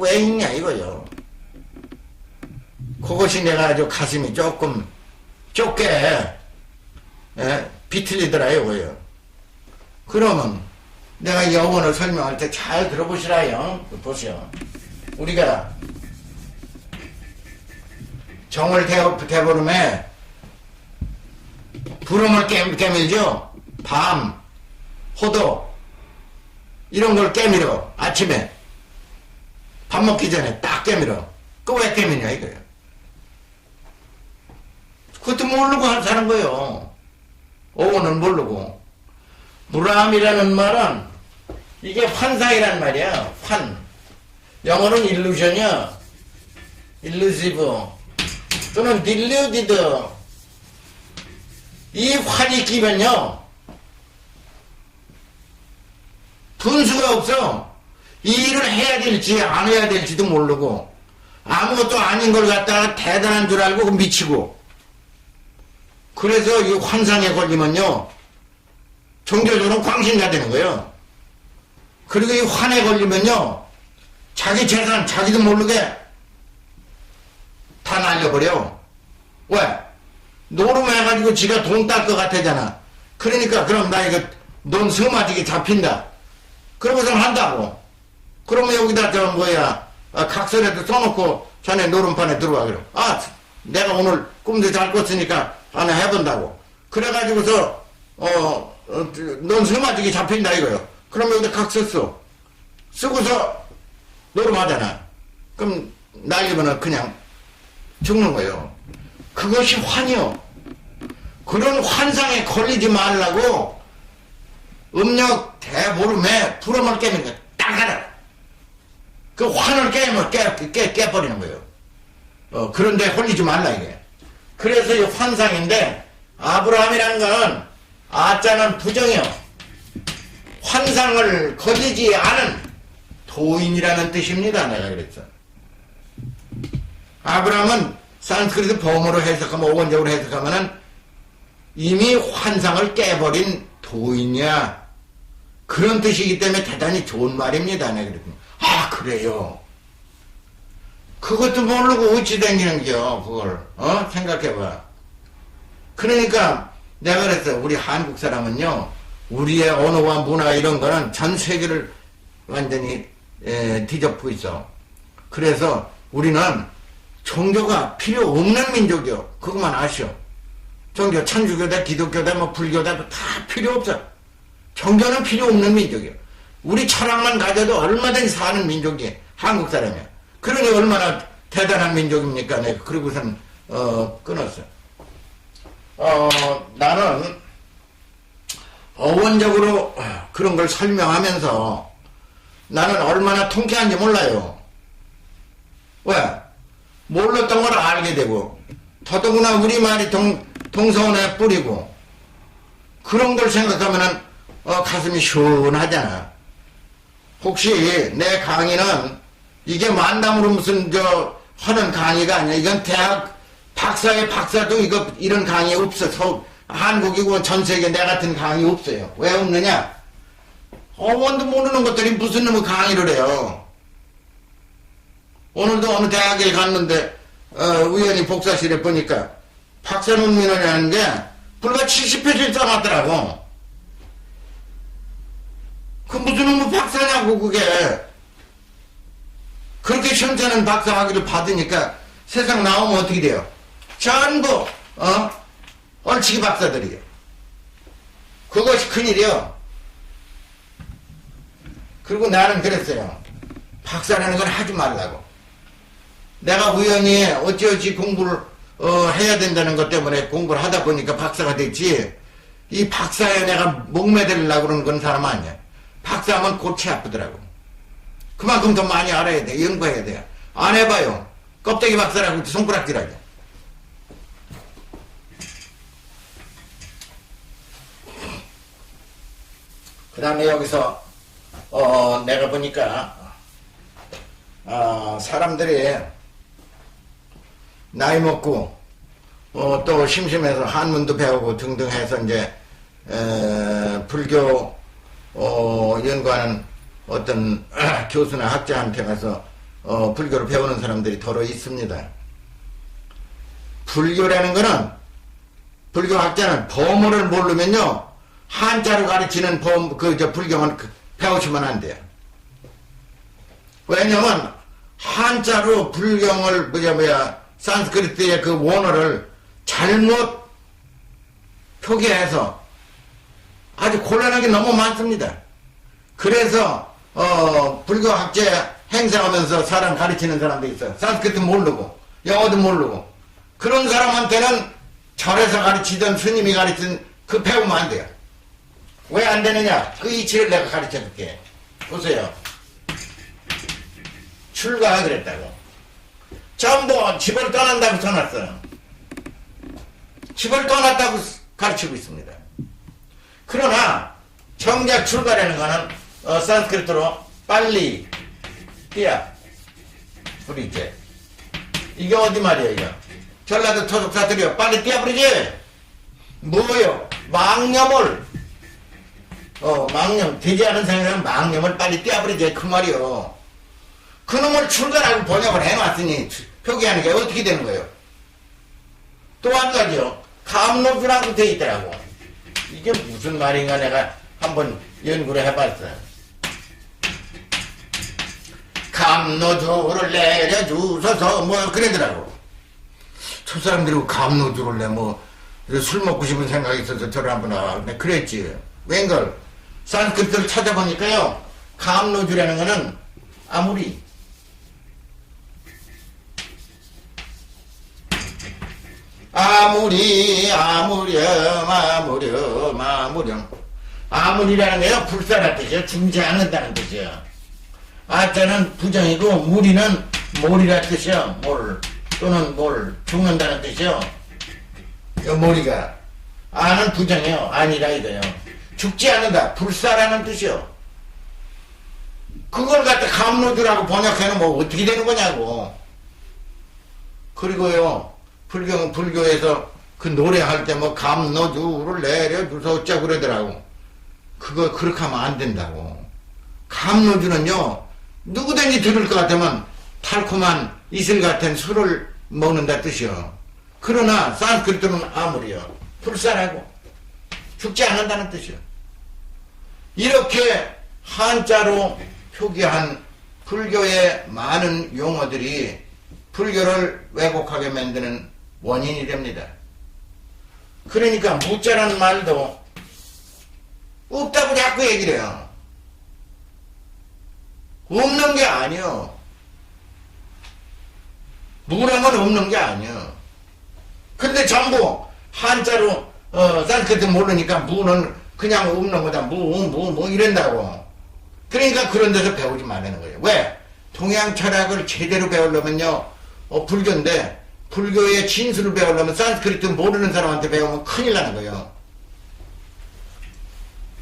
왜 있냐 이거요. 그것이 내가 아주 가슴이 조금 좁게 예? 비틀리더라요, 그요. 그러면 내가 여원을 설명할 때 잘 들어보시라요. 보시오. 우리가 정을 대, 대보름에 부름을 깨, 깨밀죠? 밤, 호도, 이런 걸 깨밀어. 아침에. 밥 먹기 전에 딱 깨밀어. 그거 왜 깨미냐, 이거예요. 그것도 모르고 사는 거예요. 오고는 모르고. 무람이라는 말은 이게 환상이란 말이야. 환. 영어는 일루전이야. 일루시브. 또는 딜루디드. 이 환이 끼면요. 분수가 없어. 이 일을 해야 될지 안 해야 될지도 모르고 아무것도 아닌 걸 갖다가 대단한 줄 알고 미치고 그래서 이 환상에 걸리면요 종교적으로 광신가 되는 거예요. 그리고 이 환에 걸리면요 자기 재산 자기도 모르게 다 날려버려. 왜? 노름해가지고 지가 돈 딸 것 같아잖아. 그러니까 그럼 나 이거 넌 서마지게 잡힌다. 그러고서 한다고. 그러면 여기다 저 뭐야 아, 각서라도 써놓고 자네 노름판에 들어와 그래. 아 내가 오늘 꿈도 잘 꿨으니까 하나 해본다고. 그래가지고서 어넌 서마지게 잡힌다 이거요. 그러면 여기다 각서 써. 쓰고서 노름하잖아. 그럼 날리면은 그냥 죽는 거예요. 그것이 환이요. 그런 환상에 걸리지 말라고 음력 대보름에 부름을 깨는 거야. 딱 하라. 그 환을 깨면 깨, 깨, 깨버리는 거예요. 어, 그런데 홀리지 말라, 이게. 그래서 이 환상인데, 아브라함이란 건, 아자는 부정이요. 환상을 거리지 않은 도인이라는 뜻입니다. 내가 그랬어. 아브라함은 산스크리트 범어로 해석하면, 오원적으로 해석하면은, 이미 환상을 깨버린 도인이야. 그런 뜻이기 때문에 대단히 좋은 말입니다. 내가 그랬더니. 아, 그래요. 그것도 모르고 어찌 댕기는겨, 그걸. 어? 생각해봐. 그러니까 내가 그랬어. 우리 한국 사람은요, 우리의 언어와 문화 이런 거는 전 세계를 완전히 에, 뒤덮고 있어. 그래서 우리는 종교가 필요 없는 민족이요. 그것만 아시오. 종교, 천주교다, 기독교다, 뭐 불교다, 다 필요 없어. 종교는 필요 없는 민족이요. 우리 철학만 가져도 얼마든지 사는 민족이 한국 사람이야. 그러니 얼마나 대단한 민족입니까? 내가 그러고선 어, 끊었어. 어, 나는 어원적으로 그런 걸 설명하면서 나는 얼마나 통쾌한지 몰라요. 왜? 몰랐던 걸 알게 되고 더더구나 우리말이 동, 동서원에 뿌리고 그런 걸 생각하면 은 어, 가슴이 시원하잖아. 혹시 내 강의는 이게 만담으로 무슨 저 하는 강의가 아니야. 이건 대학 박사의 박사도 이거 이런 강의 없어. 서, 한국이고 전 세계 내 같은 강의 없어요. 왜 없느냐? 어원도 모르는 것들이 무슨 놈의 강의를 해요. 오늘도 어느 대학에 갔는데 어, 우연히 복사실에 보니까 박사 논문이라는 게 불과 70페이지 써놨더라고. 그 무슨 놈의 박사냐고 그게. 그렇게 시험자는 박사 학위를 받으니까 세상 나오면 어떻게 돼요? 전부 어? 얼치기 박사들이에요. 그것이 큰일이요. 그리고 나는 그랬어요. 박사라는 건 하지 말라고. 내가 우연히 어찌어찌 공부를 어, 해야 된다는 것 때문에 공부를 하다 보니까 박사가 됐지. 이 박사에 내가 목매달라고 그러는 건 사람 아니야. 박사하면 골치 아프더라고. 그만큼 더 많이 알아야 돼. 연구해야 돼. 안 해봐요. 껍데기 박사라고 손가락질하게. 그 다음에 여기서 어, 내가 보니까 어, 사람들이 나이 먹고 어, 또 심심해서 한문도 배우고 등등 해서 이제 에, 불교 어, 연구하는 어떤 교수나 학자한테 가서 어, 불교를 배우는 사람들이 더러 있습니다. 불교라는 거는 불교 학자는 법문을 모르면요 한자로 가르치는 법, 그, 저, 불교는 그- 배우시면 안 돼요. 왜냐면, 한자로 불경을, 뭐야, 뭐야, 산스크리트의 그 원어를 잘못 표기해서 아주 곤란하게 너무 많습니다. 그래서, 어, 불교 학제 행사하면서 사람 가르치는 사람도 있어요. 산스크리트 모르고, 영어도 모르고. 그런 사람한테는 절에서 가르치던 스님이 가르친 그 배우면 안 돼요. 왜 안 되느냐? 그 이치를 내가 가르쳐 줄게. 보세요. 출가 그랬다고. 전부 집을 떠난다고 써놨어요. 집을 떠났다고 가르치고 있습니다. 그러나 정작 출가라는 거는 어, 산스크리트로 빨리 뛰어 이제 이게 어디 말이야 이거? 전라도 토속사들이요. 빨리 뛰어버리지! 뭐요? 망념을 어 망념 되지 않은 생각은 망념을 빨리 뛰어버리지 그 말이요. 그놈을 출가라고 번역을 해놨으니 표기하는 게 어떻게 되는 거예요? 또 한 가지요. 감노주라고 돼 있더라고 이게 무슨 말인가 내가 한번 연구를 해봤어요. 감노주를 내려주소서 뭐 그러더라고. 저 사람들이 감노주를 내뭐 술 먹고 싶은 생각이 있어서 저를 한번 와. 근데 그랬지. 웬걸? 산스크리트를 찾아보니까요 감노주라는 거는 아무리 아무리 아무렴 아무렴 아무렴. 아무리라는 게요 불사란 뜻이요 죽지 않는다는 뜻이요. 아자는 부정이고 무리는 몰이라 뜻이요 몰. 또는 몰 죽는다는 뜻이요. 요 몰이가 아는 부정이요 아니라 이거요. 죽지 않는다 불사라는 뜻이요. 그걸 갖다 감노주라고 번역해는 뭐 어떻게 되는 거냐고. 그리고요 불교 불교에서 그 노래할 때 뭐 감노주를 내려주소 어쩌 그러더라고. 그거 그렇게 하면 안 된다고. 감노주는요 누구든지 들을 것 같으면 달콤한 이슬 같은 술을 먹는다 뜻이요. 그러나 산스크리트는 아무리요. 불사라고 죽지 않는다는 뜻이요. 이렇게 한자로 표기한 불교의 많은 용어들이 불교를 왜곡하게 만드는 원인이 됩니다. 그러니까 무자라는 말도 없다고 자꾸 얘기를 해요. 없는 게 아니요. 무라는 건 없는 게 아니요. 근데 전부 한자로 어, 산스크리트 모르니까 무는 그냥 없는 거다. 무, 무, 무 이런다고. 그러니까 그런 데서 배우지 말라는 거예요. 왜? 동양 철학을 제대로 배우려면요. 어, 불교인데 불교의 진술을 배우려면 산스크리트 모르는 사람한테 배우면 큰일 나는 거예요.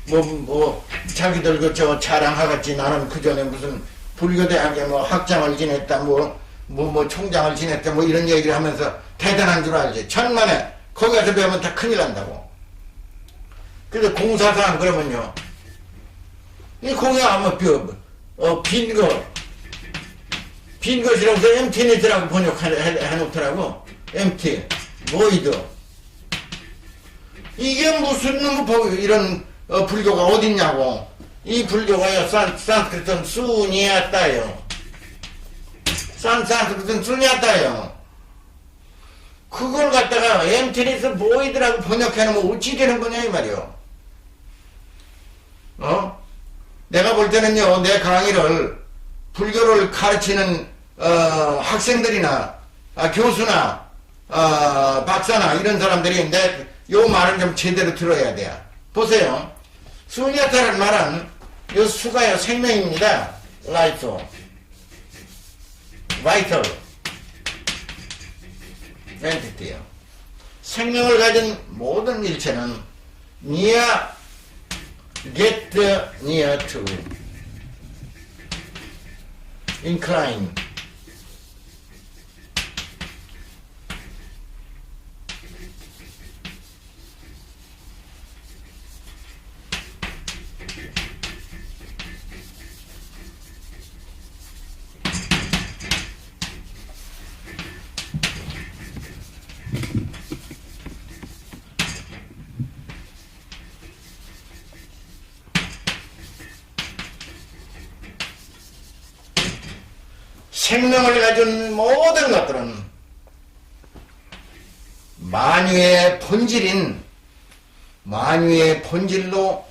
뭐, 뭐, 자기들 그저 자랑하겠지. 나는 그 전에 무슨 불교대학에 뭐 학장을 지냈다, 뭐, 뭐, 뭐 총장을 지냈다, 뭐 이런 얘기를 하면서 대단한 줄 알지. 천만에 거기 가서 배우면 다 큰일 난다고. 근데 공사상 그러면요. 이 공이 아마 뼈, 어, 빈 거, 빈 것이라고 해서 MT넷이라고 번역해놓더라고. MT, 모이드. 이게 무슨 법- 이런 어, 불교가 어딨냐고. 이 불교가요, 산, 산스크리트는 순이었다요. 산, 산스크리트는 순이었다요. 그걸 갖다가 MT넷에서 모이드라고 번역해놓으면 어찌 되는 거냐, 이 말이요. 어? 내가 볼 때는요, 내 강의를 불교를 가르치는 어, 학생들이나 아, 교수나 어, 박사나 이런 사람들이 내요 말을 좀 제대로 들어야 돼요. 보세요. 수니아타라는 말은 요 수가요 생명입니다. 라이프, 바이털, 엔티티요. 생명을 가진 모든 일체는 near, get near to, incline. 생명을 가진 모든 것들은 만유의 본질인 만유의 본질로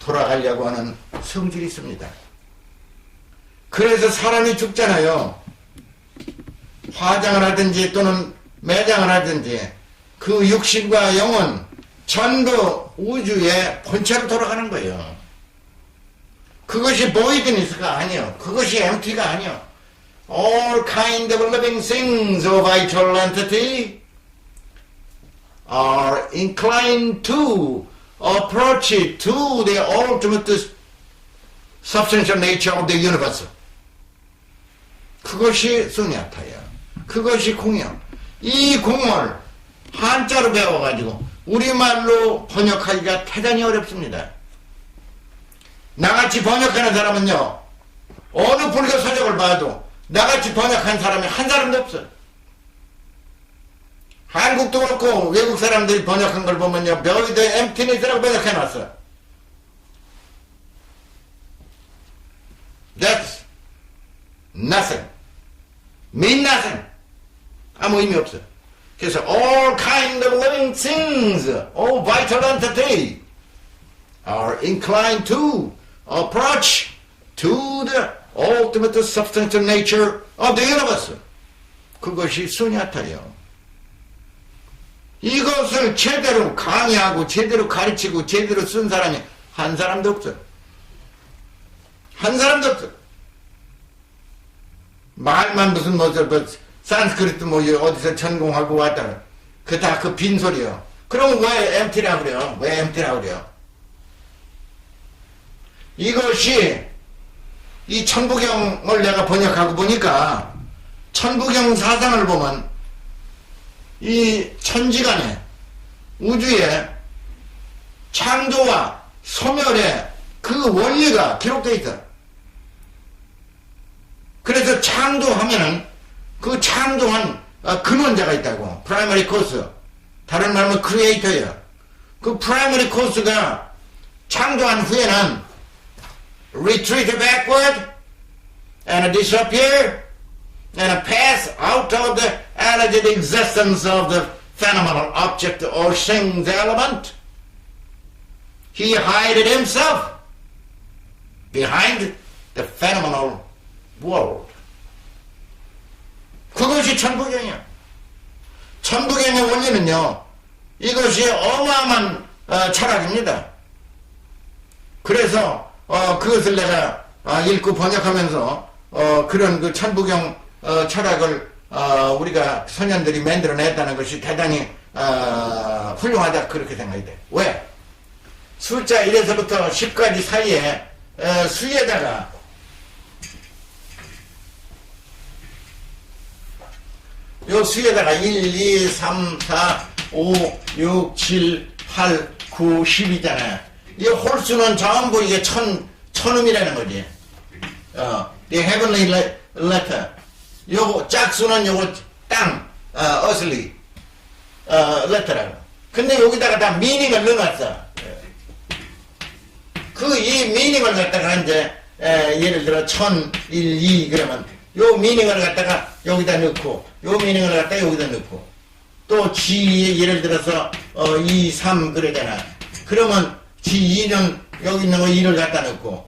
돌아가려고 하는 성질이 있습니다. 그래서 사람이 죽잖아요. 화장을 하든지 또는 매장을 하든지 그 육신과 영은 전부 우주의 본체로 돌아가는 거예요. 그것이 보이드니스가 아니요. 그것이 empty가 아니요. All kind of living things of vital entity are inclined to approach to the ultimate substantial nature of the universe. 그것이 수냐타야. 그것이 공이야. 이 공을 한자로 배워가지고 우리말로 번역하기가 대단히 어렵습니다. 나같이 번역하는 사람은요, 어느 불교 서적을 봐도 나같이 번역한 사람이 한 사람도 없어. 한국도 그렇고 외국 사람들이 번역한 걸 보면요, 묘이드 엠티니스라고 번역해놨어. That's nothing. mean nothing. 아무 의미 없어. 그래서 all kind of living things, all vital entity are inclined to approach to the ultimate substantial nature of the universe. 그것이 수냐타요. 이것을 제대로 강의하고 제대로 가르치고 제대로 쓴 사람이 한 사람도 없어. 한 사람도 없어. 말만 무슨 뭐, 저, 뭐 산스크리트 뭐 어디서 전공하고 왔다. 그 다 그 빈소리요. 그럼 왜 MT라고 그래요? 왜 MT라고 그래요? 이것이 이 천부경을 내가 번역하고 보니까 천부경 사상을 보면 이 천지간에 우주의 창조와 소멸의 그 원리가 기록되어 있어. 그래서 창조하면은 그 창조한 어, 근원자가 있다고. 프라이머리 코스. 다른 말로 크리에이터예요. 그 프라이머리 코스가 창조한 후에는 retreat backward and disappear and pass out of the alleged existence of the phenomenal object or things element. He hided himself behind the phenomenal world. 그것이 천부경이야. 천부경의 원리는요, 이것이 어마어마한 어, 철학입니다. 그래서 어, 그것을 내가 어, 읽고 번역하면서 어, 그런 그 천부경 어, 철학을 어, 우리가 소년들이 만들어냈다는 것이 대단히 어, 훌륭하다 그렇게 생각이 돼. 왜? 숫자 1에서부터 10까지 사이에 어, 수에다가 요 수에다가 1, 2, 3, 4, 5, 6, 7, 8, 9, 10이잖아요. 이 홀수는 전부 이게 천, 천음이라는 거지. 어, the heavenly le- letter. 요거, 짝수는 요거 땅, 어, earthly, 어, letter라고. 근데 여기다가 다 미닝을 넣어놨어. 그이 미닝을 갖다가 이제, 에, 예를 들어 천, 일, 이 그러면 요 미닝을 갖다가 여기다 넣고, 요 미닝을 갖다가 여기다 넣고, 또 G 예를 들어서 어, 2, 3 그러잖아. 그러면 G2는 여기 있는 거 2를 갖다 넣고